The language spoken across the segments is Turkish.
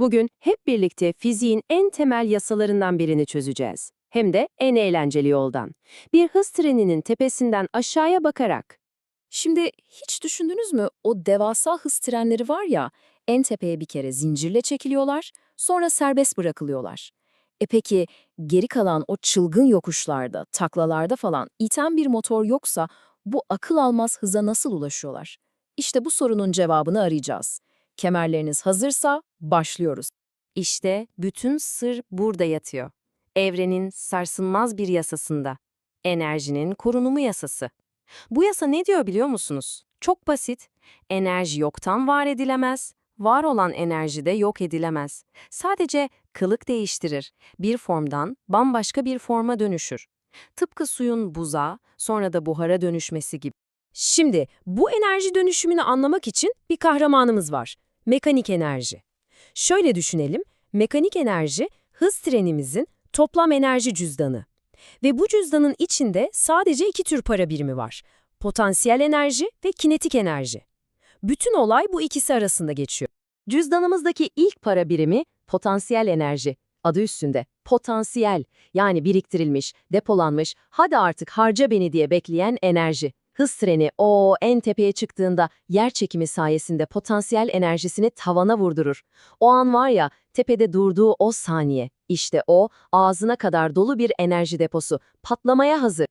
Bugün hep birlikte fiziğin en temel yasalarından birini çözeceğiz. Hem de en eğlenceli yoldan. Bir hız treninin tepesinden aşağıya bakarak. Şimdi hiç düşündünüz mü o devasa hız trenleri var ya en tepeye bir kere zincirle çekiliyorlar sonra serbest bırakılıyorlar. E peki geri kalan o çılgın yokuşlarda, taklalarda falan iten bir motor yoksa bu akıl almaz hıza nasıl ulaşıyorlar? İşte bu sorunun cevabını arayacağız. Kemerleriniz hazırsa başlıyoruz. İşte bütün sır burada yatıyor. Evrenin sarsılmaz bir yasasında. Enerjinin korunumu yasası. Bu yasa ne diyor biliyor musunuz? Çok basit. Enerji yoktan var edilemez, var olan enerji de yok edilemez. Sadece kılık değiştirir. Bir formdan bambaşka bir forma dönüşür. Tıpkı suyun buza, sonra da buhara dönüşmesi gibi. Şimdi bu enerji dönüşümünü anlamak için bir kahramanımız var. Mekanik enerji. Şöyle düşünelim, mekanik enerji hız trenimizin toplam enerji cüzdanı. Ve bu cüzdanın içinde sadece iki tür para birimi var. Potansiyel enerji ve kinetik enerji. Bütün olay bu ikisi arasında geçiyor. Cüzdanımızdaki ilk para birimi potansiyel enerji. Adı üstünde. Potansiyel yani biriktirilmiş, depolanmış, hadi artık harca beni diye bekleyen enerji. Hız treni o en tepeye çıktığında yer çekimi sayesinde potansiyel enerjisini tavana vurdurur. O an var ya tepede durduğu o saniye. İşte o ağzına kadar dolu bir enerji deposu. Patlamaya hazır.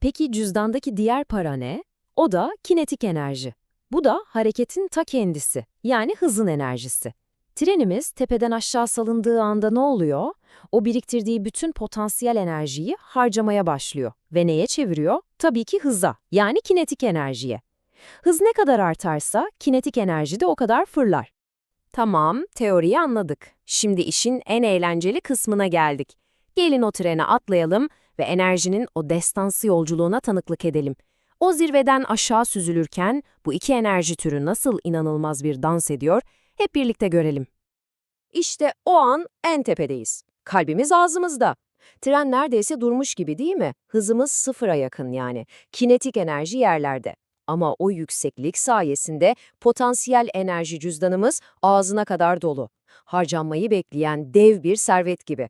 Peki cüzdandaki diğer para ne? O da kinetik enerji. Bu da hareketin ta kendisi. Yani hızın enerjisi. Trenimiz tepeden aşağı salındığı anda ne oluyor? O biriktirdiği bütün potansiyel enerjiyi harcamaya başlıyor. Ve neye çeviriyor? Tabii ki hıza, yani kinetik enerjiye. Hız ne kadar artarsa kinetik enerji de o kadar fırlar. Tamam, teoriyi anladık. Şimdi işin en eğlenceli kısmına geldik. Gelin o trene atlayalım ve enerjinin o destansı yolculuğuna tanıklık edelim. O zirveden aşağı süzülürken bu iki enerji türü nasıl inanılmaz bir dans ediyor, hep birlikte görelim. İşte o an en tepedeyiz. Kalbimiz ağzımızda. Tren neredeyse durmuş gibi değil mi? Hızımız sıfıra yakın yani. Kinetik enerji yerlerde. Ama o yükseklik sayesinde potansiyel enerji cüzdanımız ağzına kadar dolu. Harcanmayı bekleyen dev bir servet gibi.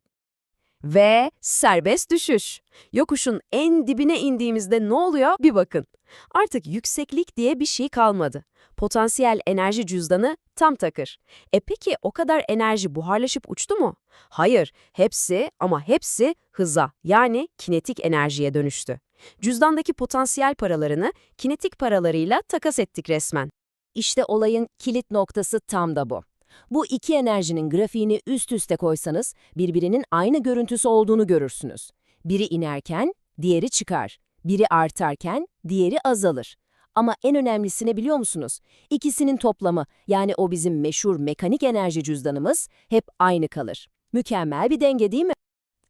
Ve serbest düşüş. Yokuşun en dibine indiğimizde ne oluyor bir bakın. Artık yükseklik diye bir şey kalmadı. Potansiyel enerji cüzdanı tam takır. E peki o kadar enerji buharlaşıp uçtu mu? Hayır, hepsi ama hepsi hıza yani kinetik enerjiye dönüştü. Cüzdandaki potansiyel paralarını kinetik paralarıyla takas ettik resmen. İşte olayın kilit noktası tam da bu. Bu iki enerjinin grafiğini üst üste koysanız birbirinin aynı görüntüsü olduğunu görürsünüz. Biri inerken diğeri çıkar. Biri artarken diğeri azalır. Ama en önemlisini biliyor musunuz? İkisinin toplamı yani o bizim meşhur mekanik enerji cüzdanımız hep aynı kalır. Mükemmel bir denge değil mi?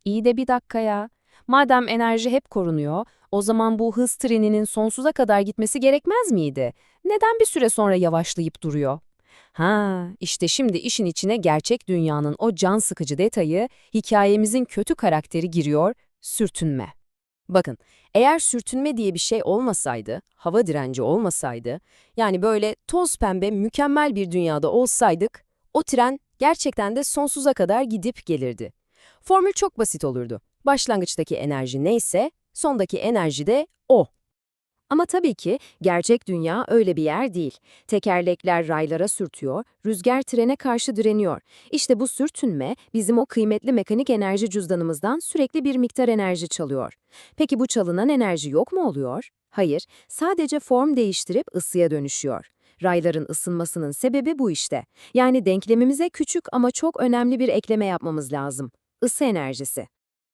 İyi de bir dakika ya. Madem enerji hep korunuyor, o zaman bu hız treninin sonsuza kadar gitmesi gerekmez miydi? Neden bir süre sonra yavaşlayıp duruyor? Ha, işte şimdi işin içine gerçek dünyanın o can sıkıcı detayı, hikayemizin kötü karakteri giriyor, sürtünme. Bakın, eğer sürtünme diye bir şey olmasaydı, hava direnci olmasaydı, yani böyle toz pembe mükemmel bir dünyada olsaydık, o tren gerçekten de sonsuza kadar gidip gelirdi. Formül çok basit olurdu. Başlangıçtaki enerji neyse, sondaki enerji de. Ama tabii ki gerçek dünya öyle bir yer değil. Tekerlekler raylara sürtüyor, rüzgar trene karşı direniyor. İşte bu sürtünme bizim o kıymetli mekanik enerji cüzdanımızdan sürekli bir miktar enerji çalıyor. Peki bu çalınan enerji yok mu oluyor? Hayır, sadece form değiştirip ısıya dönüşüyor. Rayların ısınmasının sebebi bu işte. Yani denklemimize küçük ama çok önemli bir ekleme yapmamız lazım. Isı enerjisi.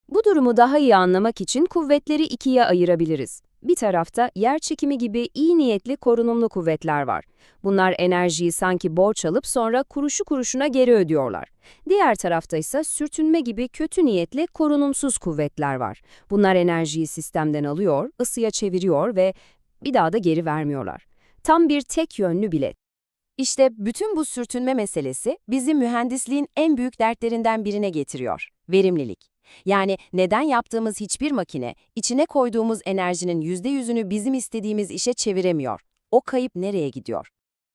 Bu durumu daha iyi anlamak için kuvvetleri ikiye ayırabiliriz. Bir tarafta yer çekimi gibi iyi niyetli korunumlu kuvvetler var. Bunlar enerjiyi sanki borç alıp sonra kuruşu kuruşuna geri ödüyorlar. Diğer tarafta ise sürtünme gibi kötü niyetli korunumsuz kuvvetler var. Bunlar enerjiyi sistemden alıyor, ısıya çeviriyor ve bir daha da geri vermiyorlar. Tam bir tek yönlü bilet. İşte bütün bu sürtünme meselesi bizi mühendisliğin en büyük dertlerinden birine getiriyor. Verimlilik. Yani neden yaptığımız hiçbir makine, içine koyduğumuz enerjinin %100'ünü bizim istediğimiz işe çeviremiyor? O kayıp nereye gidiyor?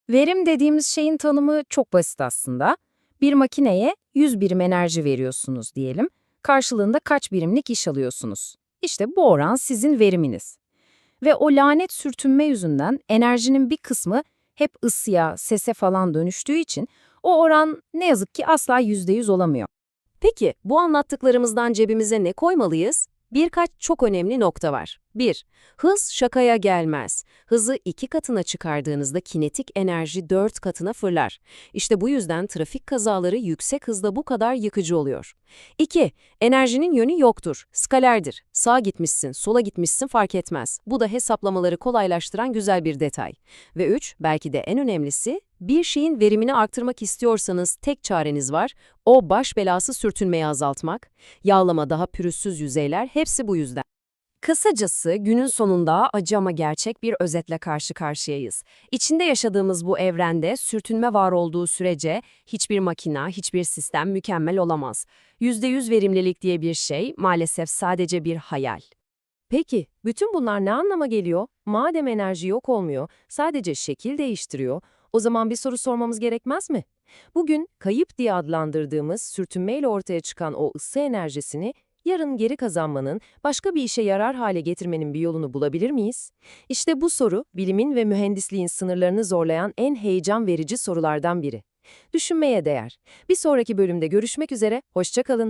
Verim dediğimiz şeyin tanımı çok basit aslında. Bir makineye 100 birim enerji veriyorsunuz diyelim. Karşılığında kaç birimlik iş alıyorsunuz? İşte bu oran sizin veriminiz. Ve o lanet sürtünme yüzünden enerjinin bir kısmı hep ısıya, sese falan dönüştüğü için o oran ne yazık ki asla %100 olamıyor. Peki bu anlattıklarımızdan cebimize ne koymalıyız? Birkaç çok önemli nokta var. 1. Hız şakaya gelmez. Hızı iki katına çıkardığınızda kinetik enerji dört katına fırlar. İşte bu yüzden trafik kazaları yüksek hızda bu kadar yıkıcı oluyor. 2. Enerjinin yönü yoktur. Skalerdir. Sağa gitmişsin, sola gitmişsin fark etmez. Bu da hesaplamaları kolaylaştıran güzel bir detay. Ve 3. Belki de en önemlisi, bir şeyin verimini arttırmak istiyorsanız tek çareniz var. O baş belası sürtünmeyi azaltmak. Yağlama daha pürüzsüz yüzeyler hepsi bu yüzden. Kısacası günün sonunda acı ama gerçek bir özetle karşı karşıyayız. İçinde yaşadığımız bu evrende sürtünme var olduğu sürece hiçbir makina, hiçbir sistem mükemmel olamaz. %100 verimlilik diye bir şey maalesef sadece bir hayal. Peki, bütün bunlar ne anlama geliyor? Madem enerji yok olmuyor, sadece şekil değiştiriyor, o zaman bir soru sormamız gerekmez mi? Bugün kayıp diye adlandırdığımız sürtünmeyle ortaya çıkan o ısı enerjisini yarın geri kazanmanın, başka bir işe yarar hale getirmenin bir yolunu bulabilir miyiz? İşte bu soru, bilimin ve mühendisliğin sınırlarını zorlayan en heyecan verici sorulardan biri. Düşünmeye değer. Bir sonraki bölümde görüşmek üzere, hoşça kalın.